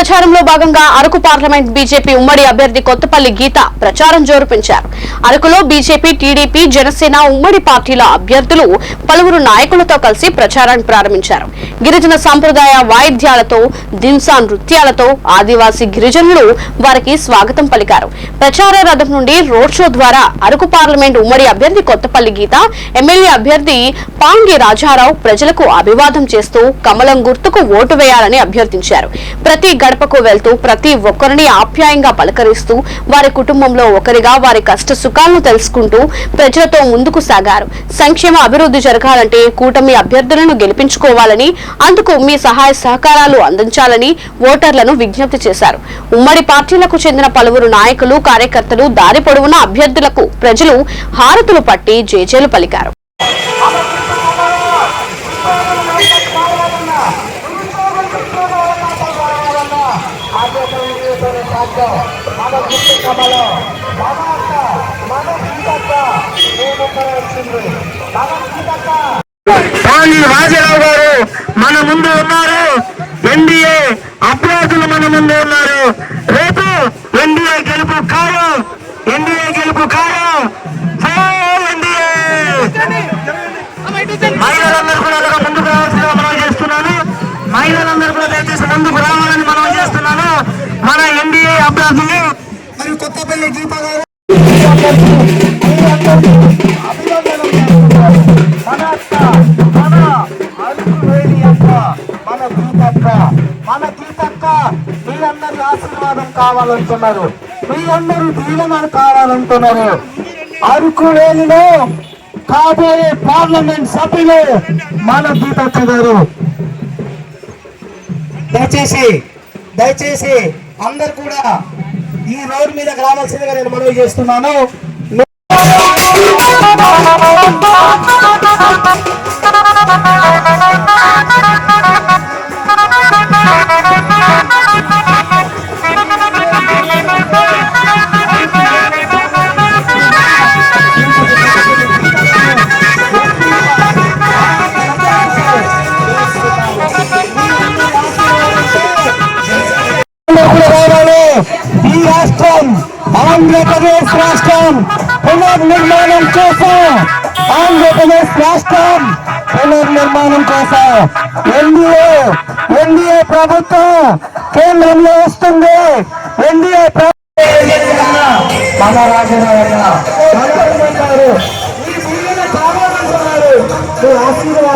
ప్రచారంలో భాగంగా Araku parliament BJP ఉమ్మడి అభ్యర్థి కొత్తపల్లి గీత ప్రచారం జోరు పెంచారు అరకులో బీజేపీ టీడీపీ జనసేన ఉమ్మడి పార్టీల అభ్యర్థులు పలువురు నాయకులతో కలిసి ప్రచారాన్ని ప్రారంభించారు. గిరిజన సాంప్రదాయ వాయిద్యాలతో దింసా నృత్యాలతో ఆదివాసీ గిరిజనులు వారికి స్వాగతం పలికారు. ప్రచార రథం నుండి రోడ్ షో ద్వారా అరకు పార్లమెంట్ ఉమ్మడి అభ్యర్థి కొత్తపల్లి గీత ఎమ్మెల్యే అభ్యర్థి పాంగి రాజారావు ప్రజలకు అభివాదం చేస్తూ కమలం గుర్తుకు ఓటు వేయాలని అభ్యర్థించారు. ప్రతి గడపకు వెళ్తూ ప్రతి ఒక్కరిని ఆప్యాయంగా పలకరిస్తూ వారి కుటుంబంలో ఒకరిగా వారి కష్ట సుఖాలను తెలుసుకుంటూ ప్రజలతో ముందుకు సాగారు. సంక్షేమ అభివృద్ధి జరగాలంటే కూటమి అభ్యర్థులను గెలిపించుకోవాలని అందుకు మీ సహాయ సహకారాలు అందించాలని ఓటర్లను విజ్ఞప్తి చేశారు. ఉమ్మడి పార్టీలకు చెందిన పలువురు నాయకులు కార్యకర్తలు దారి పొడవునా అభ్యర్థులకు ప్రజలు హారతులు పట్టి జేజేలు పలికారు. రాజారావు గారు మహిళలందరూ కూడా దయచేసి ముందుకు రావాలని మనం చేస్తున్నాను మన ఎన్డీఏ అభ్యర్థులు మరియు కొత్తపల్లి గీత గారు మన అక్క మన అరుగు వేడి అక్క మన గీతక్క మన గీతక్క మీ అందరి ఆశీర్వాదం కావాలంటున్నారు మీ అందరూ దీవెనలు కావాలంటున్నారు అరకు వేలిలో కాబోయే పార్లమెంట్ సభ్యులు మన గీతక్క గారు దయచేసి దయచేసి అందరు కూడా ఈ రోడ్డు మీద రావాల్సిందిగా నేను మనవి చేస్తున్నాను. కూడా రావాలి ఈ రాష్ట్రం ఆంధ్రప్రదేశ్ రాష్ట్రం పునర్నిర్మాణం కోసం ఆంధ్రప్రదేశ్ రాష్ట్రం పునర్నిర్మాణం కోసం ఎన్డీఏ ఎన్డీఏ ప్రభుత్వం కేంద్రంలో వస్తుంది. ఎన్డీఏ మన గారు ఆశీర్వాదం